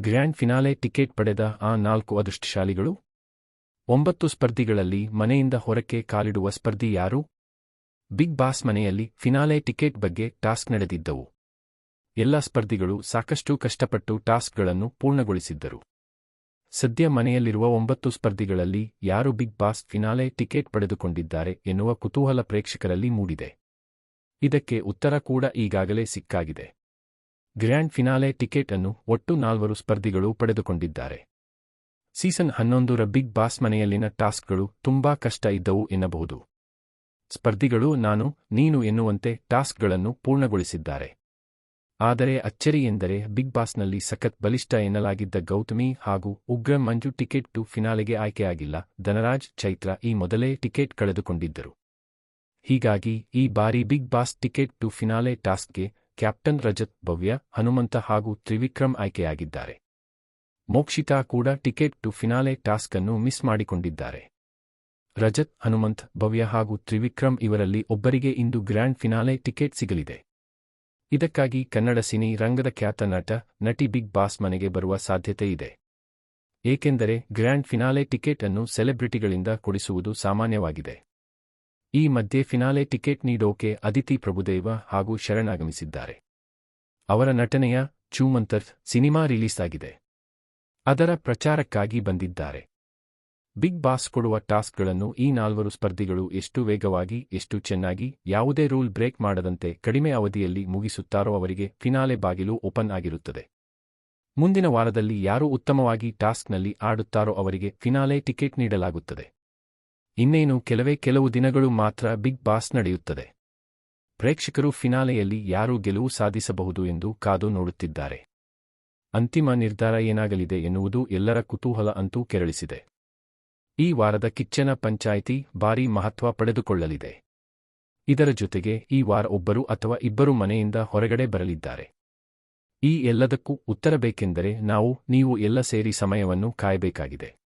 Grand finale ticket ಪಡೆದ ಆ ನಾಲ್ಕು ಅದೃಷ್ಟಶಾಲಿಗಳು? ಒಂಬತ್ತು ಸ್ಪರ್ಧಿಗಳಲ್ಲಿ ಮನೆಯಿಂದ ಹೊರಕ್ಕೆ ಕಾಲಿಡುವ ಸ್ಪರ್ಧಿ ಯಾರು? ಬಿಗ್ ಬಾಸ್ ಮನೆಯಲ್ಲಿ ಫಿನಾಲೆ ಟಿಕೆಟ್ ಬಗ್ಗೆ ಟಾಸ್ಕ್ ನಡೆದಿದ್ದವು. ಎಲ್ಲ ಸ್ಪರ್ಧಿಗಳು ಸಾಕಷ್ಟು ಕಷ್ಟಪಟ್ಟು ಟಾಸ್ಕ್ಗಳನ್ನು ಪೂರ್ಣಗೊಳಿಸಿದ್ದರು. ಸದ್ಯ ಮನೆಯಲ್ಲಿರುವ ಒಂಬತ್ತು ಸ್ಪರ್ಧಿಗಳಲ್ಲಿ ಯಾರು ಬಿಗ್ ಬಾಸ್ ಫಿನಾಲೆ ಟಿಕೆಟ್ ಪಡೆದುಕೊಂಡಿದ್ದಾರೆ ಎನ್ನುವ ಕುತೂಹಲ ಪ್ರೇಕ್ಷಕರಲ್ಲಿ ಮೂಡಿದೆ. ಇದಕ್ಕೆ ಉತ್ತರ ಕೂಡ ಈಗಾಗಲೇ ಸಿಕ್ಕಾಗಿದೆ. ಗ್ರ್ಯಾಂಡ್ ಫಿನಾಲೆ ಟಿಕೆಟ್ ಅನ್ನು ಒಟ್ಟು ನಾಲ್ವರು ಸ್ಪರ್ಧಿಗಳು ಪಡೆದುಕೊಂಡಿದ್ದಾರೆ. ಸೀಸನ್ ಹನ್ನೊಂದರ ಬಿಗ್ ಬಾಸ್ ಮನೆಯಲ್ಲಿನ ಟಾಸ್ಕ್ಗಳು ತುಂಬಾ ಕಷ್ಟ ಇದ್ದವು ಎನ್ನಬಹುದು. ಸ್ಪರ್ಧಿಗಳು ನಾನು, ನೀನು ಎನ್ನುವಂತೆ ಟಾಸ್ಕ್ಗಳನ್ನು ಪೂರ್ಣಗೊಳಿಸಿದ್ದಾರೆ. ಆದರೆ ಅಚ್ಚರಿ ಎಂದರೆ ಬಿಗ್ ಬಾಸ್ನಲ್ಲಿ ಸಖತ್ ಬಲಿಷ್ಠ ಎನ್ನಲಾಗಿದ್ದ ಗೌತಮಿ ಹಾಗೂ ಉಗ್ರ ಮಂಜು ಟಿಕೆಟ್ ಟು ಫಿನಾಲೆಗೆ ಆಯ್ಕೆಯಾಗಿಲ್ಲ ಧನರಾಜ್ ಚೈತ್ರ ಈ ಮೊದಲೇ ಟಿಕೆಟ್ ಕಳೆದುಕೊಂಡಿದ್ದರು. ಹೀಗಾಗಿ ಈ ಬಾರಿ Bigg Boss ticket to finale ಟಾಸ್ಕ್ಗೆ captain Rajat Bhavya, Hanumantha ಹಾಗೂ ತ್ರಿವಿಕ್ರಮ್ ಆಯ್ಕೆಯಾಗಿದ್ದಾರೆ. ಮೋಕ್ಷಿತಾ ಕೂಡ ಟಿಕೆಟ್ ಟು ಫಿನಾಲೆ ಟಾಸ್ಕ್ ಅನ್ನು ಮಿಸ್ ಮಾಡಿಕೊಂಡಿದ್ದಾರೆ. ರಜತ್, ಹನುಮಂತ್ ಭವ್ಯ ಹಾಗೂ ತ್ರಿವಿಕ್ರಮ್ ಇವರಲ್ಲಿ ಒಬ್ಬರಿಗೆ ಇಂದು ಗ್ರ್ಯಾಂಡ್ ಫಿನಾಲೆ ಟಿಕೆಟ್ ಸಿಗಲಿದೆ. ಇದಕ್ಕಾಗಿ ಕನ್ನಡ ಸಿನಿ ರಂಗದ ಖ್ಯಾತ ನಟ, ನಟಿ ಬಿಗ್ ಬಾಸ್ ಮನೆಗೆ ಬರುವ ಸಾಧ್ಯತೆ ಇದೆ. ಏಕೆಂದರೆ ಗ್ರ್ಯಾಂಡ್ ಫಿನಾಲೆ ಟಿಕೆಟ್ ಅನ್ನು ಸೆಲೆಬ್ರಿಟಿಗಳಿಂದ ಕೊಡಿಸುವುದು ಸಾಮಾನ್ಯವಾಗಿದೆ. ಈ ಮಧ್ಯೆ ಫಿನಾಲೆ ಟಿಕೆಟ್ ನೀಡೋಕೆ ಅದಿತಿ ಪ್ರಭುದೇವ ಹಾಗೂ ಶರಣಾಗಮಿಸಿದ್ದಾರೆ ಅವರ ನಟನೆಯ ಚೂಮಂತರ್ ಸಿನಿಮಾ ರಿಲೀಸ್ ಆಗಿದೆ. ಅದರ ಪ್ರಚಾರಕ್ಕಾಗಿ ಬಂದಿದ್ದಾರೆ. ಬಿಗ್ ಬಾಸ್ ಕೊಡುವ ಟಾಸ್ಕ್ಗಳನ್ನು ಈ ನಾಲ್ವರು ಸ್ಪರ್ಧಿಗಳು ಎಷ್ಟು ವೇಗವಾಗಿ, ಎಷ್ಟು ಚೆನ್ನಾಗಿ, ಯಾವುದೇ ರೂಲ್ ಬ್ರೇಕ್ ಮಾಡದಂತೆ ಕಡಿಮೆ ಅವಧಿಯಲ್ಲಿ ಮುಗಿಸುತ್ತಾರೋ ಅವರಿಗೆ ಫಿನಾಲೆ ಬಾಗಿಲು ಓಪನ್ ಆಗಿರುತ್ತದೆ. ಮುಂದಿನ ವಾರದಲ್ಲಿ ಯಾರು ಉತ್ತಮವಾಗಿ ಟಾಸ್ಕ್ನಲ್ಲಿ ಆಡುತ್ತಾರೋ ಅವರಿಗೆ ಫಿನಾಲೆ ಟಿಕೆಟ್ ನೀಡಲಾಗುತ್ತದೆ. ಇನ್ನೇನು ಕೆಲವೇ ಕೆಲವು ದಿನಗಳು ಮಾತ್ರ ಬಿಗ್ ಬಾಸ್ ನಡೆಯುತ್ತದೆ. ಪ್ರೇಕ್ಷಕರು ಫಿನಾಲೆಯಲ್ಲಿ ಯಾರು ಗೆಲುವು ಸಾಧಿಸಬಹುದು ಎಂದು ಕಾದು ನೋಡುತ್ತಿದ್ದಾರೆ. ಅಂತಿಮ ನಿರ್ಧಾರ ಏನಾಗಲಿದೆ ಎನ್ನುವುದು ಎಲ್ಲರ ಕುತೂಹಲ ಅಂತೂ ಕೆರಳಿಸಿದೆ. ಈ ವಾರದ ಕಿಚ್ಚನ ಪಂಚಾಯಿತಿ ಭಾರೀ ಮಹತ್ವ ಪಡೆದುಕೊಳ್ಳಲಿದೆ. ಇದರ ಜೊತೆಗೆ ಈ ವಾರ ಒಬ್ಬರು ಅಥವಾ ಇಬ್ಬರು ಮನೆಯಿಂದ ಹೊರಗಡೆ ಬರಲಿದ್ದಾರೆ. ಈ ಎಲ್ಲದಕ್ಕೂ ಉತ್ತರ ಬೇಕೆಂದರೆ ನಾವು, ನೀವು ಎಲ್ಲ ಸೇರಿ ಸಮಯವನ್ನು ಕಾಯಬೇಕಾಗಿದೆ.